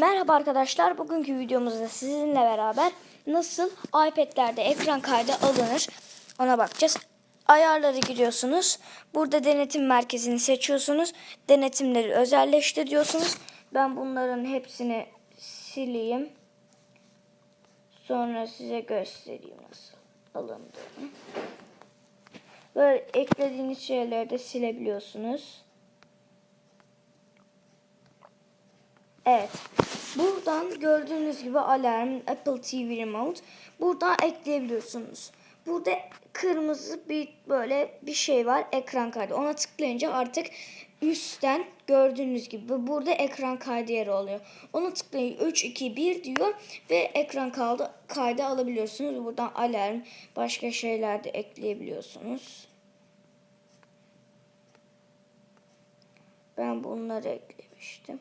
Merhaba arkadaşlar. Bugünkü videomuzda sizinle beraber nasıl iPad'lerde ekran kaydı alınır ona bakacağız. Ayarları giriyorsunuz. Burada denetim merkezini seçiyorsunuz. Denetimleri özelleştir diyorsunuz. Ben bunların hepsini sileyim. Sonra size göstereyim nasıl alındığını. Böyle eklediğiniz şeyleri de silebiliyorsunuz. Evet. Buradan gördüğünüz gibi alarm, Apple TV Remote. Buradan ekleyebiliyorsunuz. Burada kırmızı bir böyle bir şey var ekran kaydı. Ona tıklayınca artık üstten gördüğünüz gibi burada ekran kaydı yeri oluyor. Ona tıklayınca 3, 2, 1 diyor ve ekran kaydı, kaydı alabiliyorsunuz. Buradan alarm, başka şeyler de ekleyebiliyorsunuz. Ben bunları eklemiştim.